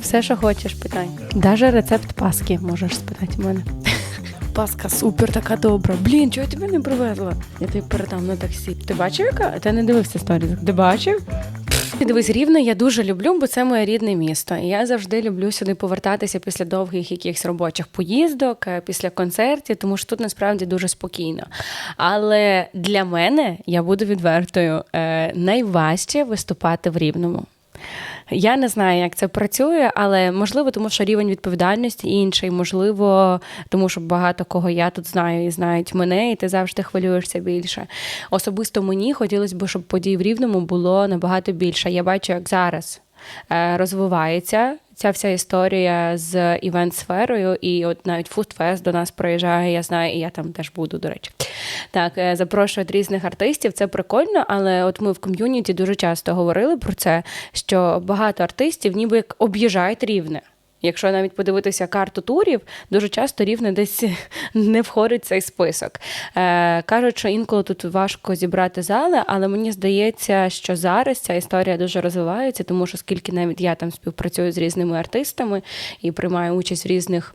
Все, що хочеш, питай. Даже рецепт паски можеш спитати в мене. Паска супер, така добра. Блін, чого я тебе не привезла? Я тобі передам на таксі. Ти бачив, яка? Ти не дивився сторіз? Ти бачив? Дивись, рівне я дуже люблю, бо це моє рідне місто. І я завжди люблю сюди повертатися після довгих якихось робочих поїздок, е, після концертів, тому що тут насправді дуже спокійно. Але для мене я буду відвертою, е, найважче виступати в рівному. Я не знаю, як це працює, але можливо, тому що рівень відповідальності інший, можливо, тому що багато кого я тут знаю і знають мене, і ти завжди хвилюєшся більше. Особисто мені хотілося б, щоб подій в рівному було набагато більше. Я бачу, як зараз е, розвивається. Ця вся історія з івент-сферою, і от навіть Фустфест до нас приїжджає, я знаю, і я там теж буду, до речі. Так, е, запрошують різних артистів, це прикольно, але от ми в ком'юніті дуже часто говорили про це, що багато артистів ніби як об'їжджають рівне. Якщо навіть подивитися карту турів, дуже часто рівне десь не входить цей список. Е, кажуть, що інколи тут важко зібрати зали, але мені здається, що зараз ця історія дуже розвивається, тому що скільки навіть я там співпрацюю з різними артистами і приймаю участь в різних.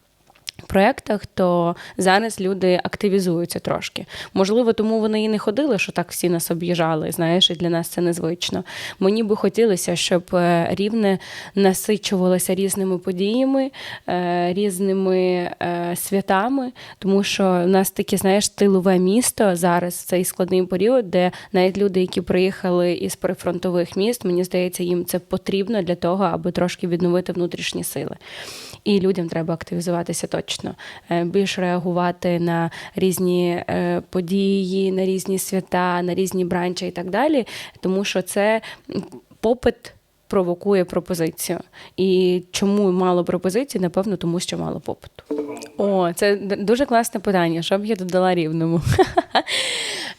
Проєктах, то зараз люди активізуються трошки. Можливо, тому вони і не ходили, що так всі нас об'їжджали. Знаєш, і для нас це незвично. Мені би хотілося, щоб е, рівне насичувалося різними подіями, е, різними е, святами, тому що в нас таке, знаєш, тилове місто зараз цей складний період, де навіть люди, які приїхали із прифронтових міст, мені здається, їм це потрібно для того, аби трошки відновити внутрішні сили. І людям треба активізуватися точно, е, більш реагувати на різні е, події, на різні свята, на різні бранчі і так далі, тому що це попит. Провокує пропозицію. І чому мало пропозицій? Напевно, тому що мало попиту. О, це дуже класне питання. Що б я додала рівному?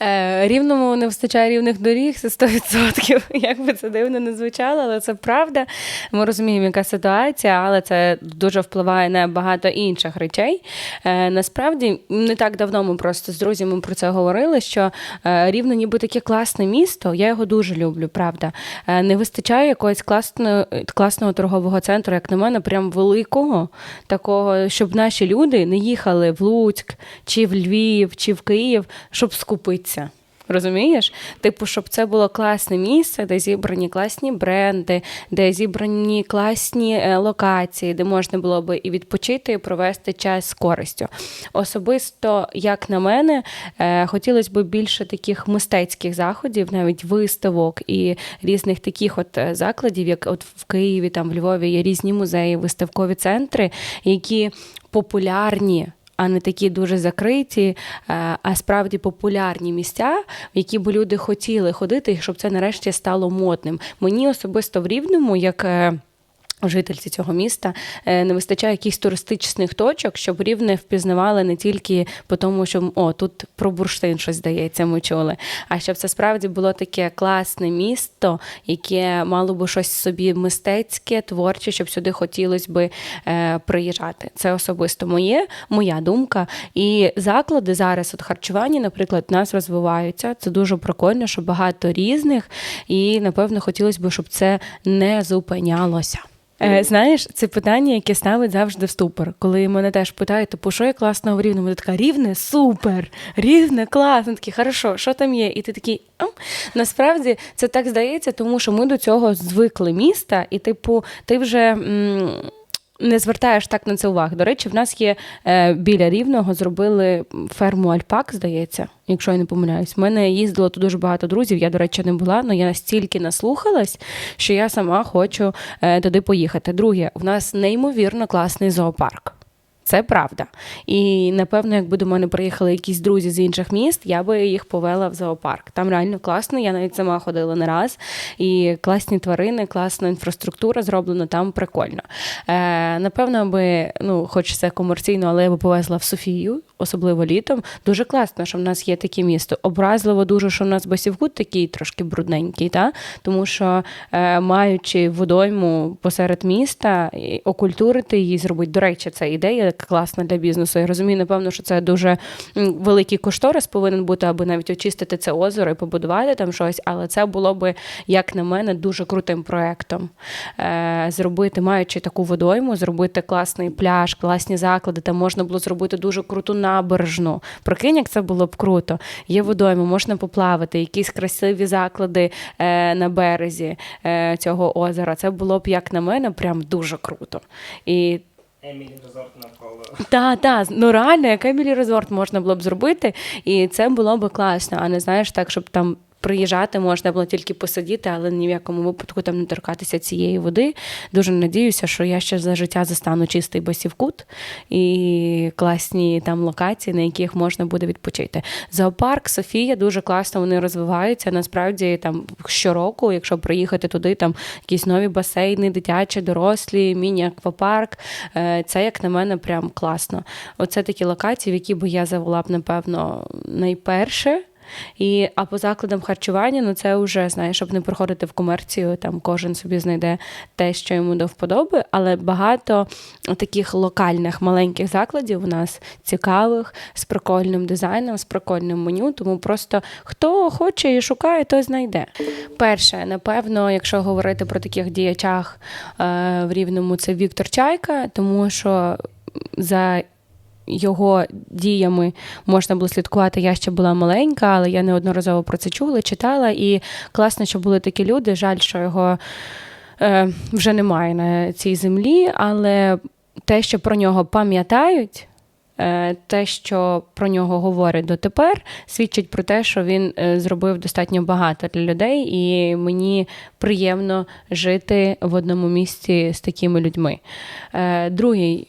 Е, Рівному не вистачає рівних доріг, це 100%. Як би це дивно не звучало, але це правда. Ми розуміємо, яка ситуація, але це дуже впливає на багато інших речей. Е, Насправді, не так давно ми просто з друзями про це говорили, що е, рівно ніби таке класне місто, я його дуже люблю, правда. Не вистачає якогось класного, класного торгового центру, як на мене, прям великого, такого, щоб наші люди не їхали в Луцьк, чи в Львів, чи в Київ, щоб скупитися. Розумієш? Типу, щоб це було класне місце, де зібрані класні бренди, де зібрані класні е, локації, де можна було би і відпочити, і провести час з користю. Особисто, як на мене, е, хотілося б більше таких мистецьких заходів, навіть виставок і різних таких от е, закладів, як от в Києві, там в Львові є різні музеї, виставкові центри, які популярні а не такі дуже закриті, е, а справді популярні місця, в які б люди хотіли ходити, щоб це нарешті стало модним. Мені особисто в Рівному, як е, Жительці цього міста е, не вистачає якихось туристичних точок, щоб рівне впізнавали не тільки по тому, що о, тут про бурштин щось здається, ми чули, а щоб це справді було таке класне місто, яке мало би щось собі мистецьке, творче, щоб сюди хотілося би е, приїжджати. Це особисто моє, моя думка. І заклади зараз, от харчування, наприклад, у нас розвиваються. Це дуже прикольно, що багато різних, і напевно хотілося б, щоб це не зупинялося. Е, знаєш, це питання, яке ставить завжди в ступор. Коли мене теж питають, типу, що я класного в рівному? Ти така рівне, супер, рівне, класно, такі, хорошо, що там є? І ти такий, «Ам». насправді це так здається, тому що ми до цього звикли міста, і, типу, ти вже. М- не звертаєш так на це уваги. До речі, в нас є е, біля рівного зробили ферму Альпак, здається, якщо я не помиляюсь. У мене їздило тут дуже багато друзів. Я, до речі, не була, але я настільки наслухалась, що я сама хочу е, туди поїхати. Друге, в нас неймовірно класний зоопарк. Це правда. І напевно, якби до мене приїхали якісь друзі з інших міст, я би їх повела в зоопарк. Там реально класно. Я навіть сама ходила не раз. І класні тварини, класна інфраструктура зроблена там прикольно. Е, Напевно, би, ну, хоч це комерційно, але я би повезла в Софію. особливо літом. Дуже класно, що в нас є таке місто. Образливо дуже, що в нас Басівгуд такий трошки брудненький, та? тому що е, маючи водойму посеред міста, окультурити її зробити. До речі, це ідея класна для бізнесу. Я розумію, напевно, що це дуже великий кошторис повинен бути, аби навіть очистити це озеро і побудувати там щось, але це було би, як на мене, дуже крутим проектом. Е, зробити, маючи таку водойму, зробити класний пляж, класні заклади, там можна було зробити дуже круту набережну. Прикинь, як це було б круто. Є водойма, можна поплавати, якісь красиві заклади е, на березі е, цього озера. Це було б, як на мене, прям дуже круто. І Емілі резорт навколо. та, та, ну реально, як Емілі Резорт можна було б зробити, і це було б класно, а не знаєш так, щоб там. Приїжджати можна було тільки посидіти, але ні в якому випадку там не торкатися цієї води. Дуже надіюся, що я ще за життя застану чистий басівкут і класні там локації, на яких можна буде відпочити. Зоопарк Софія дуже класно вони розвиваються. Насправді там щороку, якщо приїхати туди, там якісь нові басейни, дитячі, дорослі, міні-аквапарк. Е, Це, як на мене, прям класно. Оце такі локації, в які би я завела б, напевно, найперше. І, а по закладам харчування, ну це вже знаєш, щоб не проходити в комерцію, там кожен собі знайде те, що йому до вподоби. Але багато таких локальних маленьких закладів у нас цікавих, з прикольним дизайном, з прикольним меню. Тому просто хто хоче і шукає, той знайде. Перше, напевно, якщо говорити про таких діячах е, в рівному, це Віктор Чайка, тому що за його діями можна було слідкувати. Я ще була маленька, але я неодноразово про це чула, читала. І класно, що були такі люди. Жаль, що його е, вже немає на цій землі, але те, що про нього пам'ятають. е, Те, що про нього говорять дотепер, свідчить про те, що він е, зробив достатньо багато для людей, і мені приємно жити в одному місці з такими людьми. Е, Другий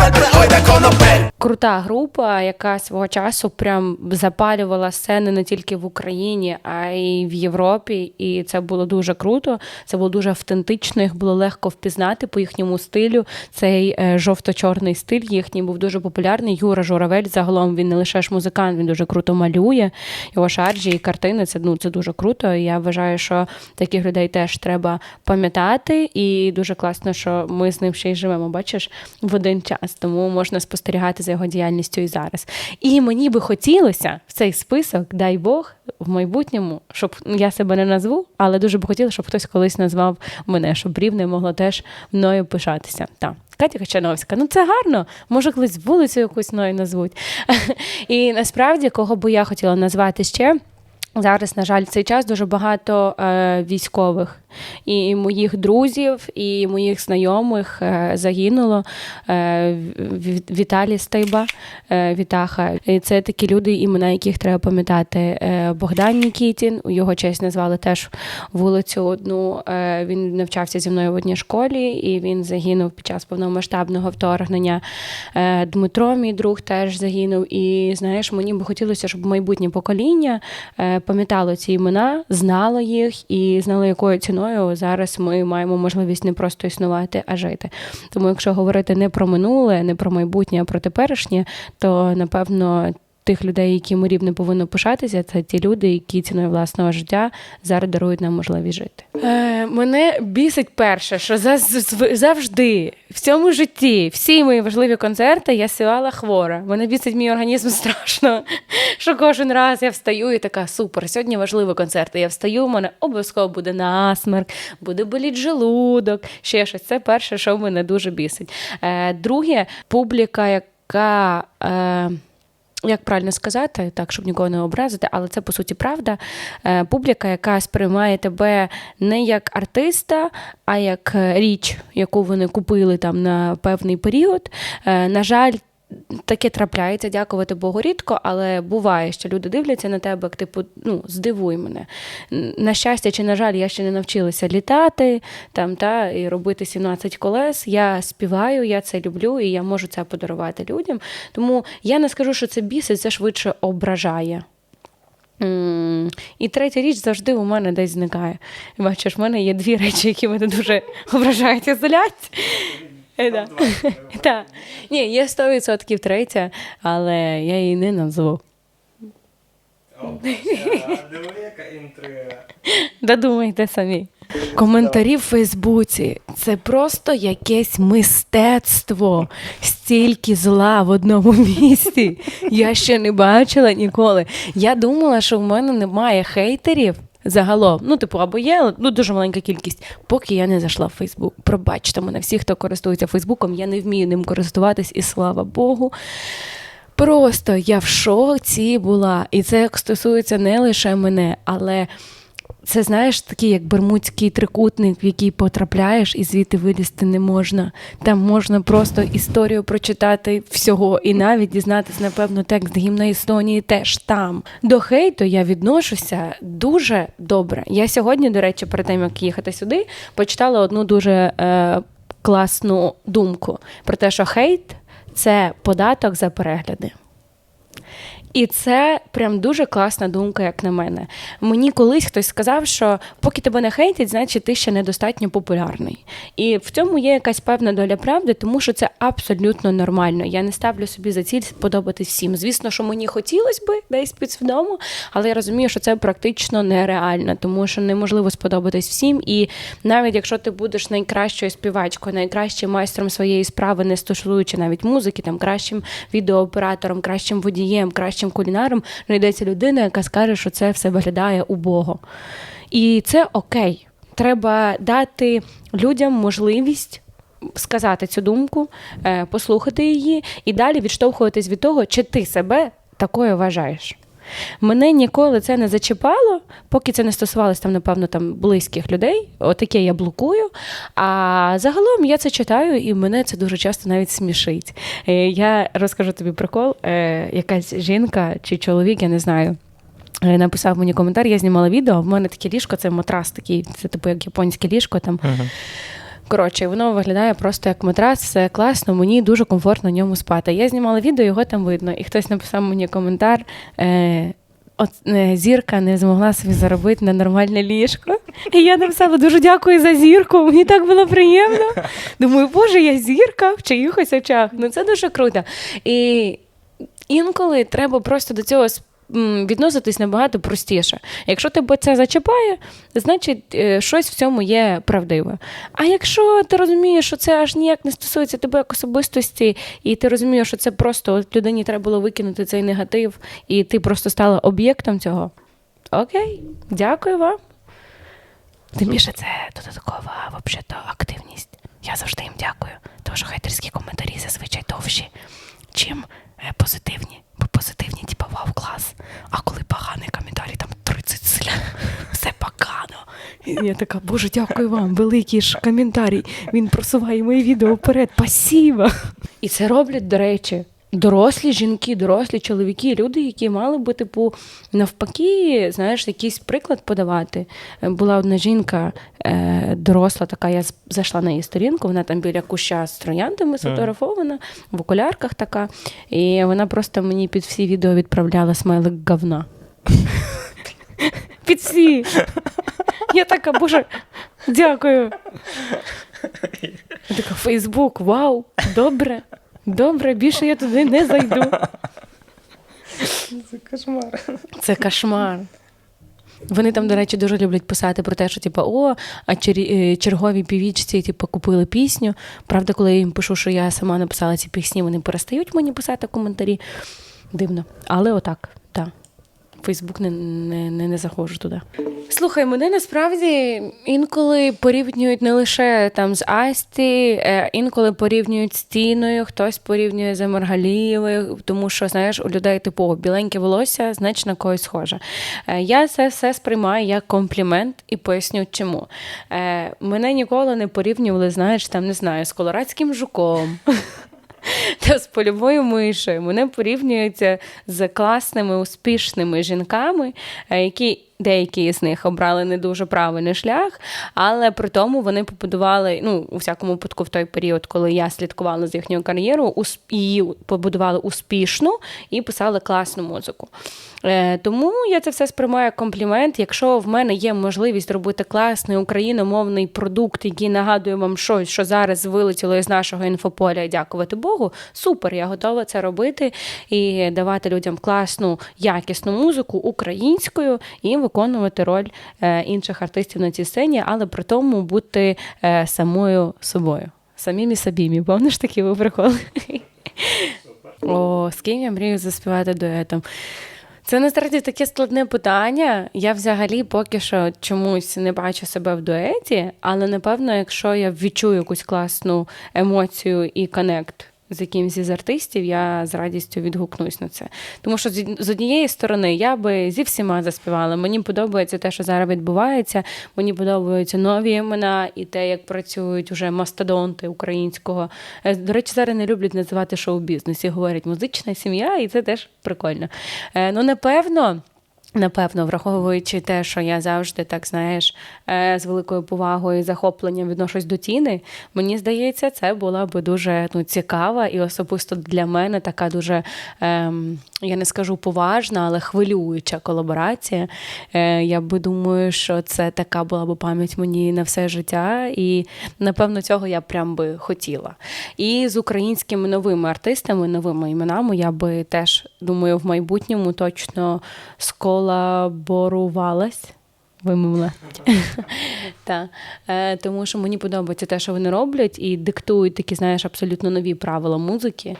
крута група, яка свого часу прям запалювала сцени не тільки в Україні, а й в Європі. І це було дуже круто. Це було дуже автентично. Їх було легко впізнати по їхньому стилю. Цей е, жовто-чорний стиль їхній був дуже популярний. Юра Журавель загалом він не лише ж музикант, він дуже круто малює. Його шаржі і картини це ну це дуже круто. І я вважаю, що таких людей теж треба пам'ятати. І дуже класно, що ми з ним ще й живемо. Бачиш, в один час. Тому можна спостерігати за його діяльністю і зараз. І мені би хотілося в цей список, дай Бог, в майбутньому, щоб я себе не назву, але дуже би хотіла, щоб хтось колись назвав мене, щоб рівне могло теж мною пишатися. Так. Катя Качановська, ну це гарно. Може, колись вулицю якусь мною назвуть. І насправді, кого би я хотіла назвати ще. Зараз, на жаль, в цей час дуже багато е, військових і моїх друзів, і моїх знайомих е, загинуло. Е, Ві- Віталій Стейба, е, Вітаха. І це такі люди, імена яких треба пам'ятати. Е, Богдан Нікітін, у його честь назвали теж вулицю одну. Е, Він навчався зі мною в одній школі, і він загинув під час повномасштабного вторгнення. Е, Дмитро, мій друг, теж загинув. І знаєш, мені би хотілося, щоб майбутнє покоління е, пам'ятало ці імена, знало їх і знало, якою ціною зараз ми маємо можливість не просто існувати, а жити. Тому, якщо говорити не про минуле, не про майбутнє, а про теперішнє, то напевно. Тих людей, яким рівне повинно пишатися, це ті люди, які ціною власного життя зараз дарують нам можливість жити. Е, мене бісить перше, що за, завжди в цьому житті всі мої важливі концерти я сівала хвора. Мене бісить мій організм страшно. Що кожен раз я встаю і така супер. Сьогодні важливий концерт. І Я встаю, у мене обов'язково буде насмерк, буде боліть желудок, ще щось. Це перше, що мене дуже бісить. Е, друге, публіка, яка. Е, як правильно сказати, так, щоб нікого не образити, але це по суті правда. Е, Публіка, яка сприймає тебе не як артиста, а як е, річ, яку вони купили там на певний період. Е, На жаль, таке трапляється, дякувати Богу, рідко, але буває, що люди дивляться на тебе, як типу, ну, здивуй мене. На щастя чи на жаль, я ще не навчилася літати там, та, і робити 17 колес. Я співаю, я це люблю, і я можу це подарувати людям. Тому я не скажу, що це бісить, це швидше ображає. І третя річ завжди у мене десь зникає. Бачиш, в мене є дві речі, які мене дуже ображають і злять. Е, да. Так. Ні, є 100% третя, але я її не назву. Диви, яка інтрига. Додумайте самі. Коментарі в Фейсбуці це просто якесь мистецтво. Стільки зла в одному місці. Я ще не бачила ніколи. Я думала, що в мене немає хейтерів. Загалом, ну, типу, або є, ну дуже маленька кількість, поки я не зайшла в Фейсбук. Пробачте мене, всі, хто користується Фейсбуком, я не вмію ним користуватись, і слава Богу. Просто я в шоці була, і це стосується не лише мене, але це знаєш такий як бермудський трикутник, в який потрапляєш, і звідти вилізти не можна. Там можна просто історію прочитати всього, і навіть дізнатись, напевно, текст гімна Естонії теж там. До хейту я відношуся дуже добре. Я сьогодні, до речі, перед тим як їхати сюди, почитала одну дуже е, класну думку про те, що хейт це податок за перегляди. І це прям дуже класна думка, як на мене. Мені колись хтось сказав, що поки тебе не хейтять, значить ти ще недостатньо популярний. І в цьому є якась певна доля правди, тому що це абсолютно нормально. Я не ставлю собі за ціль сподобатись всім. Звісно, що мені хотілося би десь підсвідомо, але я розумію, що це практично нереально, тому що неможливо сподобатись всім. І навіть якщо ти будеш найкращою співачкою, найкращим майстром своєї справи, не стосуючи навіть музики, там кращим відеооператором, кращим водієм, кращим кулінаром, знайдеться людина, яка скаже, що це все виглядає убого. І це окей. Треба дати людям можливість. Сказати цю думку, е, послухати її і далі відштовхуватись від того, чи ти себе такою вважаєш. Мене ніколи це не зачіпало, поки це не стосувалося там, напевно, там близьких людей. Отаке я блокую. А загалом я це читаю, і мене це дуже часто навіть смішить. Е, Я розкажу тобі прикол. Е, Якась жінка чи чоловік, я не знаю. е, Написав мені коментар, я знімала відео. В мене таке ліжко, це матрас такий, це типу як японське ліжко. Там Коротше, воно виглядає просто як матрас, все класно, мені дуже комфортно на ньому спати. Я знімала відео, його там видно, і хтось написав мені коментар. Е, От е, зірка не змогла собі заробити на нормальне ліжко. І я написала дуже дякую за зірку. Мені так було приємно. Думаю, боже, я зірка в чиїхось очах. Ну це дуже круто. І інколи треба просто до цього відноситись набагато простіше. Якщо тебе це зачіпає, значить е, щось в цьому є правдиве. А якщо ти розумієш, що це аж ніяк не стосується тебе як особистості, і ти розумієш, що це просто от людині треба було викинути цей негатив, і ти просто стала об'єктом цього. Окей, дякую вам. Тим більше це додаткова взагалі, активність. Я завжди їм дякую, тому що хейтерські коментарі зазвичай довші, чим е, позитивні. Позитивні, типу, вау, клас. А коли поганий коментарі, там 30 слів, все погано. І я така, боже, дякую вам, великий ж коментарій. Він просуває моє відео вперед. Пасіва. І це роблять, до речі, дорослі жінки, дорослі чоловіки, люди, які мали би, типу, навпаки, знаєш, якийсь приклад подавати. Е, Була одна жінка е, доросла, така, я зайшла на її сторінку, вона там біля куща з трояндами сфотографована, в окулярках така. І вона просто мені під всі відео відправляла смайлик говна. Під всі. Я така, боже, дякую. Я така, Фейсбук, вау, добре, добре, більше я туди не зайду. Це кошмар. Це кошмар. Вони там, до речі, дуже люблять писати про те, що типу, о, а е, чергові півічці типу, купили пісню. Правда, коли я їм пишу, що я сама написала ці пісні, вони перестають мені писати коментарі. Дивно. Але отак, так. Фейсбук не, не, не, не заходжу туди. Слухай, мене насправді інколи порівнюють не лише там з Асті, е, інколи порівнюють з Тіною, хтось порівнює з Маргалієвою, тому що знаєш, у людей типу біленьке волосся, значить на когось схоже. Е, Я це все сприймаю як комплімент і поясню, чому. Е, Мене ніколи не порівнювали, знаєш, там не знаю, з колорадським жуком. То з польовою мишею. Мене порівнюється з класними, успішними жінками, е, які деякі з них обрали не дуже правильний шлях, але при тому вони побудували, ну, у всякому випадку, в той період, коли я слідкувала за їхньою кар'єрою, її побудували успішну і писали класну музику. Е, тому я це все сприймаю як комплімент. Якщо в мене є можливість робити класний україномовний продукт, який нагадує вам щось, що зараз вилетіло із нашого інфополя, дякувати Богу, супер, я готова це робити і давати людям класну, якісну музику українською і виконувати роль е, інших артистів на цій сцені, але при тому бути е, самою собою. Самімі собімі, помниш такі ви приколи? О, з ким я мрію заспівати дуетом? Це насправді таке складне питання. Я взагалі поки що чомусь не бачу себе в дуеті, але напевно, якщо я відчую якусь класну емоцію і коннект з якимсь із артистів, я з радістю відгукнусь на це. Тому що з однієї сторони я би зі всіма заспівала. Мені подобається те, що зараз відбувається. Мені подобаються нові імена і те, як працюють уже мастодонти українського. Е, До речі, зараз не люблять називати шоу-бізнес і говорять музична сім'я, і це теж прикольно. Е, Ну, напевно. Напевно, враховуючи те, що я завжди так знаєш, е, з великою повагою і захопленням відношусь до тіни, мені здається, це була би дуже ну, цікава і особисто для мене така дуже, ем, я не скажу поважна, але хвилююча колаборація. Е, я би думаю, що це така була б пам'ять мені на все життя, і напевно цього я прям би хотіла. І з українськими новими артистами, новими іменами, я би теж думаю, в майбутньому точно сколаборувалась. Вимовила. Так. Е, Тому що мені подобається те, що вони роблять, і диктують такі, знаєш, абсолютно нові правила музики.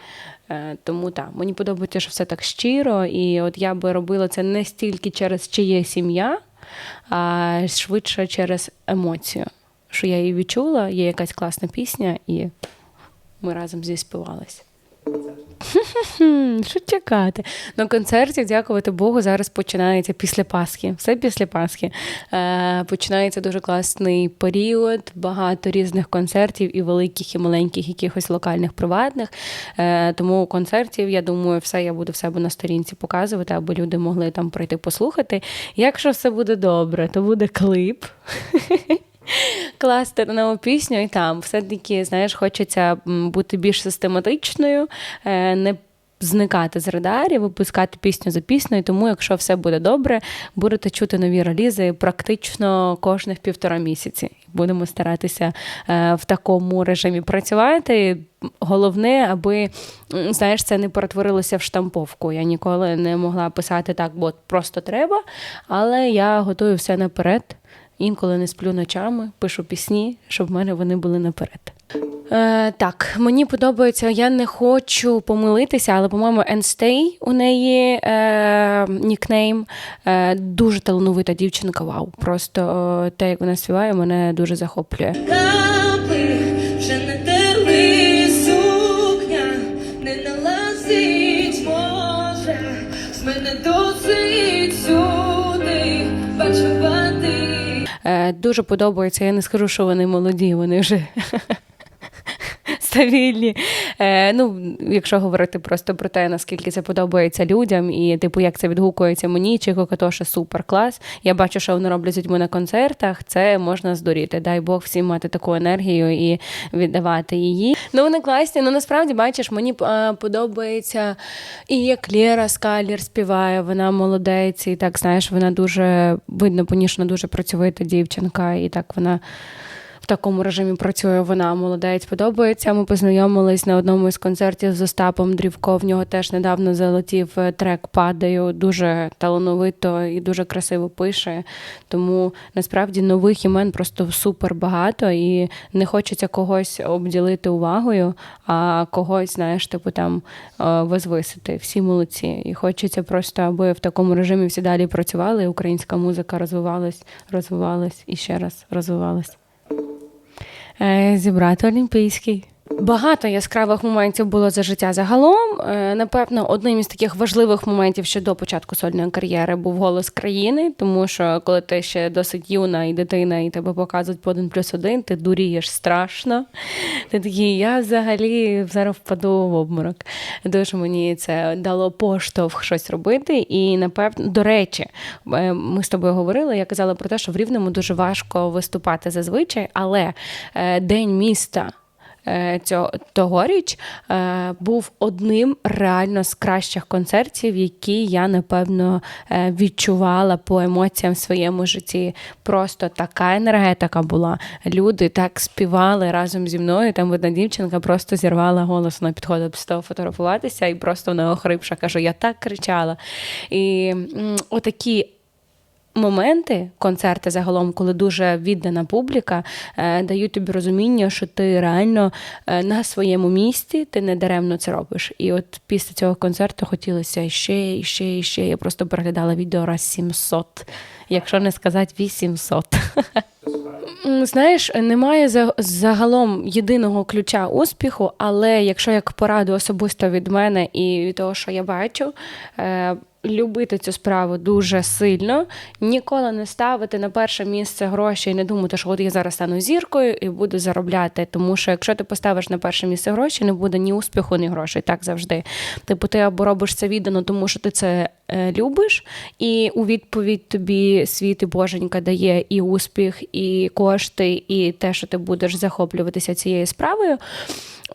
Е, Тому так, мені подобається, що все так щиро. І от я би робила це не стільки через чиє сім'я, а швидше через емоцію. Що я її відчула, є якась класна пісня, і ми разом зіспівалися. Хм, Що чекати? На концерті, дякувати Богу, зараз починається після Пасхи. Все після Пасхи. Е, починається дуже класний період, багато різних концертів, і великих, і маленьких, якихось локальних, приватних. Е, тому концертів, я думаю, все я буду в себе на сторінці показувати, аби люди могли там прийти послухати. Якщо все буде добре, то буде клип. класти нову пісню, і там все-таки, знаєш, хочеться бути більш систематичною, е, не зникати з радарів, випускати пісню за піснею. Тому, якщо все буде добре, будете чути нові релізи практично кожних півтора місяці. Будемо старатися е, в такому режимі працювати. Головне, аби знаєш, це не перетворилося в штамповку. Я ніколи не могла писати так, бо просто треба. Але я готую все наперед. Інколи не сплю ночами, пишу пісні, щоб в мене вони були наперед. Е, так, мені подобається, я не хочу помилитися, але, по-моєму, Енстей у неї е, нікнейм. Е, дуже талановита дівчинка. Вау. Просто е, те, як вона співає, мене дуже захоплює. Дуже подобається. Я не скажу, що вони молоді, вони вже. Стабільні. Е, ну, якщо говорити просто про те, наскільки це подобається людям, і типу, як це відгукується мені, чи Кокатоша супер клас. Я бачу, що вони роблять з людьми на концертах. Це можна здуріти. Дай Бог всім мати таку енергію і віддавати її. Ну вони класні. Ну насправді бачиш, мені е, подобається і як Лєра Скалір співає, вона молодець, і так знаєш, вона дуже видно, поніжно дуже працьовита дівчинка, і так вона. В такому режимі працює вона молодець, подобається. Ми познайомились на одному із концертів з Остапом Дрівко. В нього теж недавно залетів е, трек Падаю. Дуже талановито і дуже красиво пише. Тому насправді нових імен просто супер багато, і не хочеться когось обділити увагою, а когось, знаєш, типу там е, возвисити. Всі молодці. І хочеться просто, аби в такому режимі всі далі працювали, українська музика розвивалась, розвивалась і ще раз розвивалась. Е, Зібрати олімпійський. Багато яскравих моментів було за життя загалом. Е, Напевно, одним із таких важливих моментів ще до початку сольної кар'єри був голос країни, тому що коли ти ще досить юна і дитина, і тебе показують по один плюс один, ти дурієш страшно. Ти такий, я взагалі зараз впаду в обморок. Дуже мені це дало поштовх щось робити. І напевно, до речі, е, ми з тобою говорили. Я казала про те, що в Рівному дуже важко виступати зазвичай, але е, день міста. Е, Цього тогоріч е, був одним реально з кращих концертів, які я напевно е, відчувала по емоціям в своєму житті. Просто така енергетика була. Люди так співали разом зі мною. Там одна дівчинка просто зірвала голос, вона підходила після того фотографуватися, і просто вона охрипша каже: Я так кричала. І отакі моменти, концерти загалом, коли дуже віддана публіка, е, дають тобі розуміння, що ти реально е, на своєму місці, ти не даремно це робиш. І от після цього концерту хотілося ще, і ще, і ще. Я просто переглядала відео раз 700, якщо не сказати 800. Знаєш, немає загалом єдиного ключа успіху, але якщо як пораду особисто від мене і того, що я бачу, е, любити цю справу дуже сильно, ніколи не ставити на перше місце гроші і не думати, що от я зараз стану зіркою і буду заробляти. Тому що якщо ти поставиш на перше місце гроші, не буде ні успіху, ні грошей. Так завжди. Типу, ти або робиш це віддано, тому що ти це любиш, і у відповідь тобі світ і боженька дає і успіх, і кошти, і те, що ти будеш захоплюватися цією справою.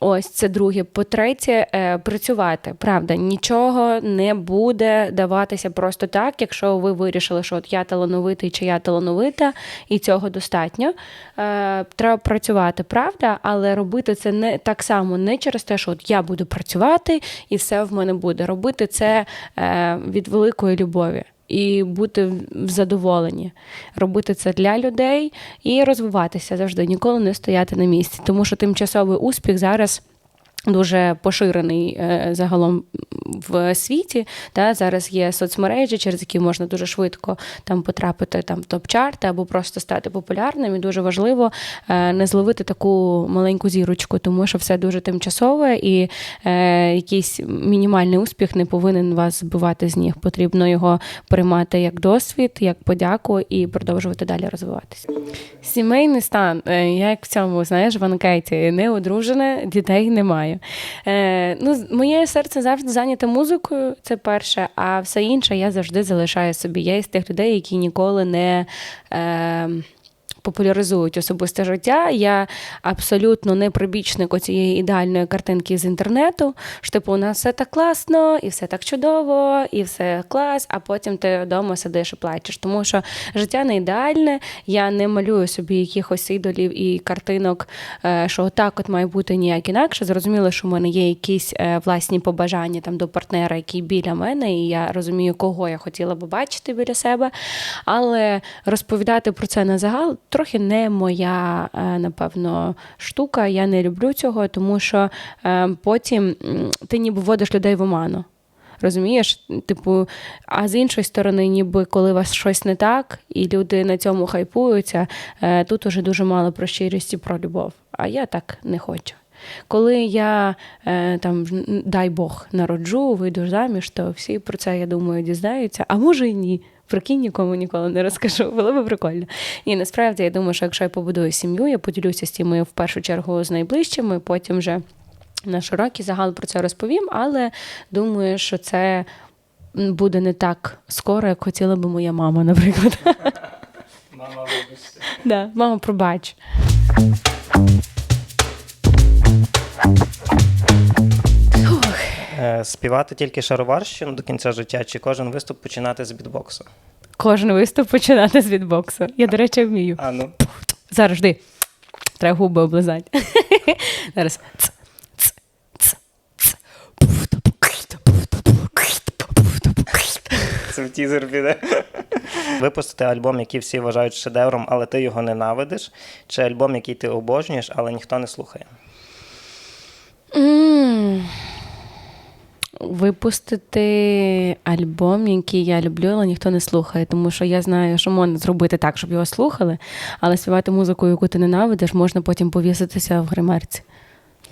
Ось це друге. По-третє, е, працювати. Правда, нічого не буде даватися просто так, якщо ви вирішили, що от я талановитий чи я талановита, і цього достатньо. Е, Треба працювати, правда, але робити це не так само не через те, що от я буду працювати і все в мене буде. Робити це е, великої любові. І бути в задоволенні, робити це для людей і розвиватися завжди, ніколи не стояти на місці. Тому що тимчасовий успіх зараз. Дуже поширений е, загалом в світі. Та зараз є соцмережі, через які можна дуже швидко там потрапити там в топ-чарти або просто стати популярним. І дуже важливо е, не зловити таку маленьку зірочку, тому що все дуже тимчасове, і е, якийсь мінімальний успіх не повинен вас збивати з ніг. Потрібно його приймати як досвід, як подяку і продовжувати далі розвиватися. Сімейний стан, як в цьому, знаєш, в анкеті не одружена, дітей немає. Е, ну, моє серце завжди зайняте музикою, це перше, а все інше я завжди залишаю собі. Я із тих людей, які ніколи не. Е, Популяризують особисте життя. Я абсолютно не прибічник цієї ідеальної картинки з інтернету. Що типу, у нас все так класно, і все так чудово, і все клас, а потім ти вдома сидиш і плачеш. Тому що життя не ідеальне. Я не малюю собі якихось ідолів і картинок, е, що отак от має бути ніяк інакше. Зрозуміло, що в мене є якісь е, власні побажання там до партнера, який біля мене, і я розумію, кого я хотіла би бачити біля себе. Але розповідати про це на загал трохи не моя, е, напевно, штука. Я не люблю цього, тому що е, потім ти ніби вводиш людей в оману. Розумієш? Типу, а з іншої сторони, ніби коли у вас щось не так, і люди на цьому хайпуються, е, тут уже дуже мало про щирість і про любов. А я так не хочу. Коли я там, дай Бог, народжу, вийду заміж, то всі про це, я думаю, дізнаються, а може і ні. Прикинь, нікому ніколи не розкажу. Було би прикольно. І насправді я думаю, що якщо я побудую сім'ю, я поділюся з тими в першу чергу з найближчими, потім вже на широкий загал про це розповім, але думаю, що це буде не так скоро, як хотіла би моя мама, наприклад. Мама, вибачте. Да, мама, пробач. Співати тільки шароварщину до кінця життя, чи кожен виступ починати з бітбоксу? Кожен виступ починати з відбоксу. Я, до речі, вмію. А ну. Зараз жди. Треба губи облизати. Зараз. Це в тізер піде. Випустити альбом, який всі вважають шедевром, але ти його ненавидиш, чи альбом, який ти обожнюєш, але ніхто не слухає. М. Випустити альбом, який я люблю, але ніхто не слухає, тому що я знаю, що можна зробити так, щоб його слухали, але співати музику, яку ти ненавидиш, можна потім повіситися в гримерці.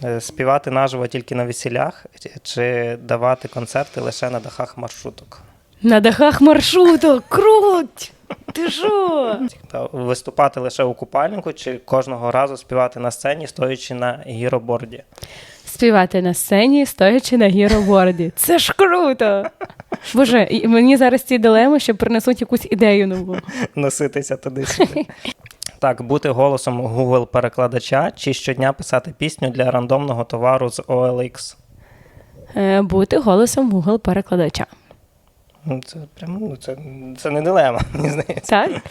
Е, Співати наживо тільки на весілях чи давати концерти лише на дахах маршруток? На дахах маршруток, круть! Ти що? Виступати лише у купальнику чи кожного разу співати на сцені, стоячи на гіроборді? Співати на сцені, стоячи на гіроборді. Це ж круто! Боже, мені зараз ці дилеми, що принесуть якусь ідею нову. Носитися туди-сюди. Так, бути голосом Google перекладача чи щодня писати пісню для рандомного товару з OLX. Е, Бути голосом Google перекладача. Ну, це прям ну, це, це не дилема, мені здається. Так?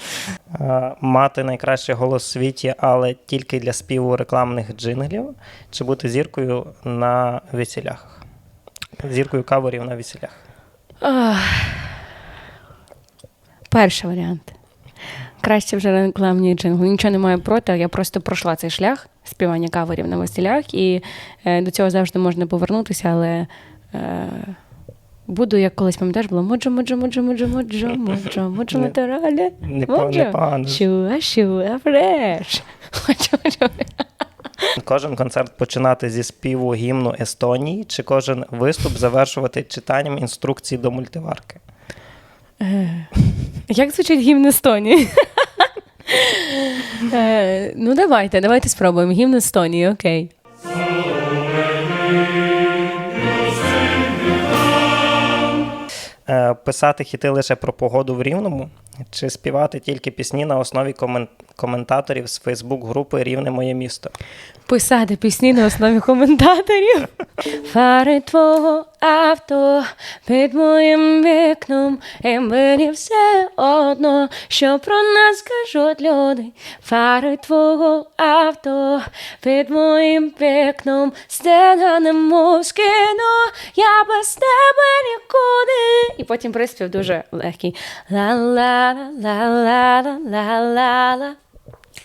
А, мати найкращий голос у світі, але тільки для співу рекламних джинглів, чи бути зіркою на весілях? Зіркою каверів на весілях. Перший варіант. Краще вже рекламні джингли. Нічого не маю проти, я просто пройшла цей шлях співання каверів на весілях, і е, до цього завжди можна повернутися, але е, буду, як колись пам'ятаєш, було моджо, моджо, моджо, моджо, моджо, моджо, моджо, непогано. Шуа, шуа, фреш. Кожен концерт починати зі співу гімну Естонії, чи кожен виступ завершувати читанням інструкцій до мультиварки? Як звучить гімн Естонії? Е, ну, давайте, давайте спробуємо. Гімн Естонії, окей. Писати хіти лише про погоду в рівному, чи співати тільки пісні на основі коментаторів з Фейсбук-групи Рівне моє місто? Писати пісні на основі коментаторів. Фари твого авто під моїм вікном, і мені все одно, що про нас кажуть люди. Фари твого авто під моїм вікном, стена не скину, я без тебе нікуди. І потім приспів дуже легкий. Ла-ла-ла-ла-ла-ла-ла-ла.